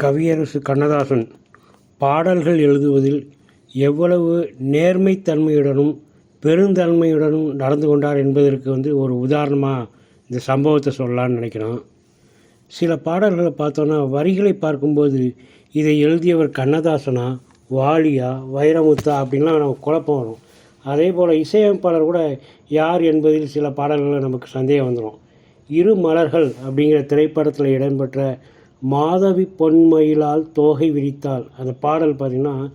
கவியரசு கண்ணதாசன் பாடல்கள் எழுதுவதில் எவ்வளவு நேர்மைத்தன்மையுடனும் பெருந்தன்மையுடனும் நடந்து கொண்டார் என்பதற்கு வந்து ஒரு உதாரணமாக இந்த சம்பவத்தை சொல்லலாம்னு நினைக்கிறோம். சில பாடல்களை பார்த்தோன்னா வரிகளை பார்க்கும்போது இதை எழுதியவர் கண்ணதாசனா வாலியா வைரமுத்தா அப்படின்லாம் நமக்கு குழப்பம் வரும். அதே போல் இசையமைப்பாளர் கூட யார் என்பதில் சில பாடல்களில் நமக்கு சந்தேகம் வந்துடும் இரு மலர்கள் அப்படிங்கிற திரைப்படத்தில் இடம்பெற்ற மாதவி பொன்மயிலால் தோகை விரித்தாள். அந்த பாடல் பார்த்திங்கன்னா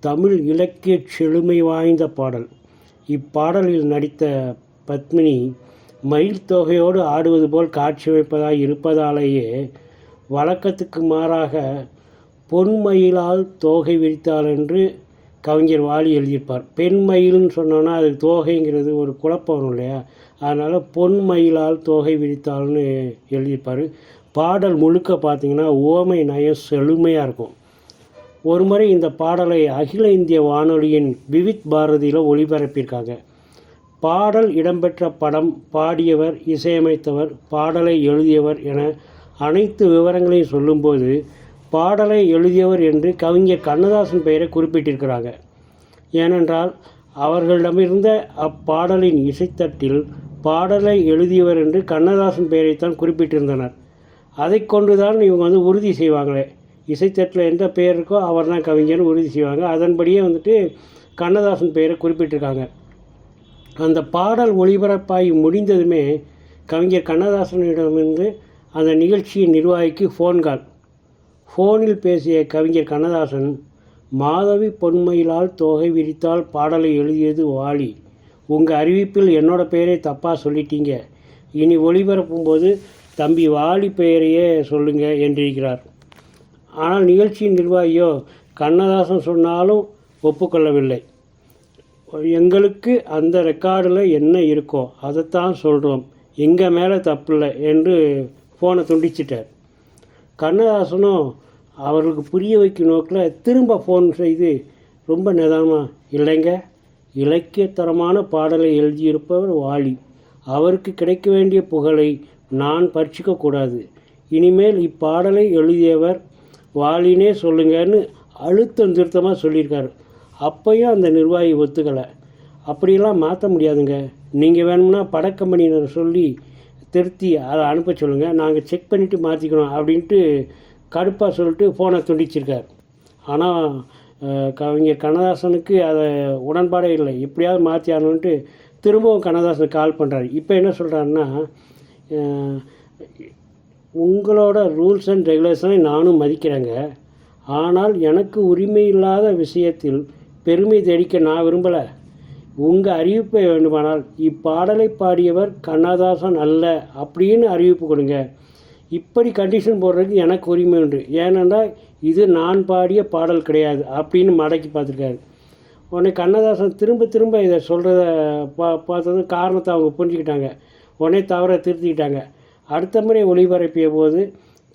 தமிழ் இலக்கிய செழுமை வாய்ந்த பாடல். இப்பாடலில் நடித்த பத்மினி மயில் தொகையோடு ஆடுவது போல் காட்சி வைப்பதாக இருப்பதாலேயே வழக்கத்துக்கு மாறாக பொன்மயிலால் தோகை விரித்தாள் என்று கவிஞர் வாலி எழுதியிருப்பார். பெண் மயில்னு சொன்னோன்னா அது தோகைங்கிறது ஒரு குழப்பம் வரும் இல்லையா? அதனால் பொன் மயிலால் தோகை விரித்தாள்னு எழுதியிருப்பார். பாடல் முழுக்க பார்த்தீங்கன்னா ஓமை நயம் செழுமையாக இருக்கும். ஒரு முறை இந்த பாடலை அகில இந்திய வானொலியின் விவித் பாரதியில் ஒளிபரப்பியிருக்காங்க. பாடல் இடம்பெற்ற படம் பாடியவர் இசையமைத்தவர் பாடலை எழுதியவர் என அனைத்து விவரங்களையும் சொல்லும்போது பாடலை எழுதியவர் என்று கவிஞர் கண்ணதாசன் பெயரை குறிப்பிட்டிருக்கிறாங்க. ஏனென்றால் அவர்களிடமிருந்த அப்பாடலின் இசைத்தட்டில் பாடலை எழுதியவர் என்று கண்ணதாசன் பெயரைத்தான் குறிப்பிட்டிருந்தனர். அதை கொண்டு தான் இவங்க வந்து உறுதி செய்வாங்களே. இசைத்தட்டில் எந்த பெயர் இருக்கோ அவர் தான் கவிஞர்னு உறுதி செய்வாங்க. அதன்படியே வந்துட்டு கண்ணதாசன் பெயரை குறிப்பிட்டிருக்காங்க. அந்த பாடல் ஒளிபரப்பாகி முடிந்ததுமே கவிஞர் கண்ணதாசனிடமிருந்து அந்த நிகழ்ச்சியின் நிர்வாகிக்கு ஃபோன் கால் ஃபோனில் பேசிய கவிஞர் கண்ணதாசன் மாதவி பொன்மையிலால் தொகை விரித்தால் பாடலை எழுதியது வாலி. உங்கள் அறிவிப்பில் என்னோட பெயரை தப்பாக சொல்லிட்டீங்க. இனி ஒளிபரப்பும் போது தம்பி வாலி பெயரையே சொல்லுங்க என்றிருக்கிறார். ஆனால் நிகழ்ச்சியின் நிர்வாகியோ கண்ணதாசன் சொன்னாலும் ஒப்புக்கொள்ளவில்லை. எங்களுக்கு அந்த ரெக்கார்டில் என்ன இருக்கோ அதைத்தான் சொல்கிறோம் எங்கள் மேலே தப்பில்லை என்று ஃபோனை துண்டிச்சிட்டார். கண்ணதாசனும் அவர்களுக்கு புரிய வைக்கும் நோக்கில் திரும்ப ஃபோன் செய்து ரொம்ப நிதானமாக இல்லைங்க. இலக்கியத்தரமான பாடலை எழுதியிருப்பவர் வாலி. அவருக்கு கிடைக்க வேண்டிய புகழை நான் பறிச்சிக்கக்கூடாது இனிமேல் இப்பாடலை எழுதியவர் வாலினே சொல்லுங்கன்னு அழுத்தம் திருத்தமாக சொல்லியிருக்காரு. அப்பையும் அந்த நிர்வாகி ஒத்துக்கலை. அப்படியெல்லாம் மாற்ற முடியாதுங்க. நீங்கள் வேணும்னா படக்கம்பெனியினர் சொல்லி திருத்தி அதை அனுப்ப சொல்லுங்கள் நாங்கள் செக் பண்ணிவிட்டு மாற்றிக்கிறோம் அப்படின்ட்டு கடுப்பாக சொல்லிட்டு ஃபோனை துண்டிச்சிருக்கார். ஆனால் கவிஞர் கண்ணதாசனுக்கு அதை உடன்பாடே இல்லை. எப்படியாவது மாற்றி ஆகணுன்ட்டு திரும்பவும் கண்ணதாசனுக்கு கால் பண்ணுறாரு இப்போ என்ன சொல்கிறாருன்னா உங்களோட ரூல்ஸ் அண்ட் ரெகுலேஷனை நானும் மதிக்கிறேங்க. ஆனால் எனக்கு உரிமை இல்லாத விஷயத்தில் பெருமை தெளிக்க நான் விரும்பலை. உங்கள் அறிவிப்பை வேண்டுமானால் இப்பாடலை பாடியவர் கண்ணதாசன் அல்ல அப்படின்னு அறிவிப்பு கொடுங்க. இப்படி கண்டிஷன் போடுறதுக்கு எனக்கு உரிமை உண்டு. ஏனென்றால் இது நான் பாடிய பாடல் கிடையாது அப்படின்னு மடக்கி பார்த்துருக்காரு. உடனே கண்ணதாசன் திரும்ப திரும்ப இதை சொல்கிறத பா பார்த்தது காரணத்தை அவங்க புரிஞ்சுக்கிட்டாங்க. உடனே தவற திருத்திக்கிட்டாங்க அடுத்த முறை ஒளிபரப்பிய போது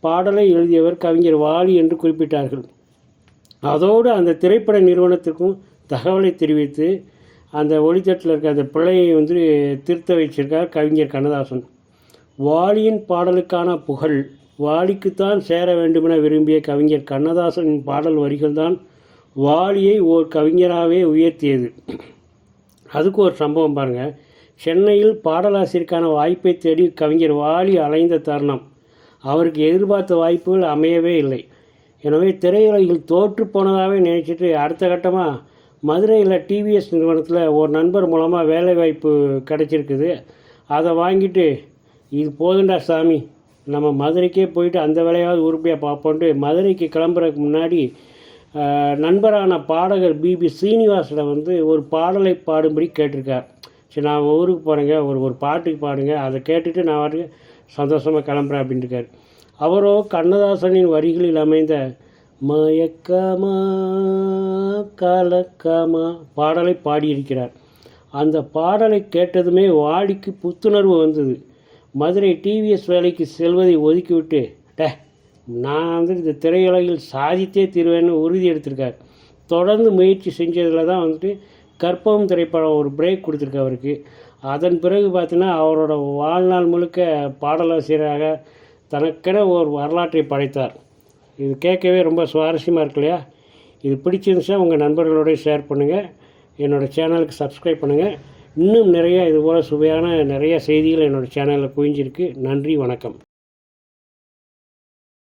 பாடலை எழுதியவர் கவிஞர் வாலி என்று குறிப்பிட்டார்கள். அதோடு அந்த திரைப்பட நிறுவனத்துக்கும் தகவலை தெரிவித்து அந்த ஒளித்தட்டில் இருக்க அந்த பிள்ளையை வந்து திருத்த வச்சிருக்கார் கவிஞர் கண்ணதாசன். வாலியின் பாடலுக்கான புகழ் வாலிக்குத்தான் சேர வேண்டுமென விரும்பிய கவிஞர் கண்ணதாசனின் பாடல் வரிகள்தான் வாலியை ஓர் கவிஞராகவே உயர்த்தியது. அதுக்கு ஒரு சம்பவம் பாருங்கள் சென்னையில் பாடலாசிரியருக்கான வாய்ப்பை தேடி கவிஞர் வாலி அலைந்த தருணம். அவருக்கு எதிர்பார்த்த வாய்ப்புகள் அமையவே இல்லை. எனவே திரையுலகில் தோற்று போனதாகவே நினச்சிட்டு அடுத்த கட்டமாக மதுரையில் டிவிஎஸ் நிறுவனத்தில் ஒரு நண்பர் மூலமாக வேலைவாய்ப்பு கிடச்சிருக்குது. அதை வாங்கிட்டு இது போதுண்டா சாமி நம்ம மதுரைக்கே போயிட்டு அந்த வேலையாவது உருப்படியாக பார்ப்போன்ட்டு மதுரைக்கு கிளம்புறதுக்கு முன்னாடி நண்பரான பாடகர் பிபி சீனிவாசில் வந்து ஒரு பாடலை பாடும்படி கேட்டிருக்கார். சரி நான் ஊருக்கு போகிறேங்க ஒரு ஒரு பாட்டுக்கு பாடுங்க அதை கேட்டுட்டு நான் வர சந்தோஷமாக கிளம்புறேன் அப்படின்ட்டு அவரோ கண்ணதாசனின் வரிகளில் அமைந்த மயக்கமா கலக்கமா பாடலை பாடியிருக்கிறார். அந்த பாடலை கேட்டதுமே வாடிக்கு புத்துணர்வு வந்தது. மதுரை டிவிஎஸ் வேலைக்கு செல்வதை ஒதுக்கிவிட்டு டே நான் வந்து இந்த திரையுலகில் சாதித்தே தீர்வேன்னு உறுதி எடுத்திருக்கார். தொடர்ந்து முயற்சி செஞ்சதில் தான் வந்துட்டு கற்பகம் திரைப்படம் ஒரு பிரேக் கொடுத்துருக்கு அவருக்கு. அதன் பிறகு பார்த்தீங்கன்னா அவரோட வாழ்நாள் முழுக்க பாடலாசிரியராக தனக்கென ஒரு வரலாற்றை படைத்தார். இது கேட்கவே ரொம்ப சுவாரஸ்யமாக இருக்கு இல்லையா? இது பிடிச்சிருந்துச்சா உங்கள் நண்பர்களோடய ஷேர் பண்ணுங்கள் என்னோடய சேனலுக்கு சப்ஸ்கிரைப் பண்ணுங்கள் இன்னும் நிறைய இதுபோல் சுவையான நிறைய செய்திகள் என்னோடய சேனலில் குவிஞ்சிருக்கு. நன்றி வணக்கம்.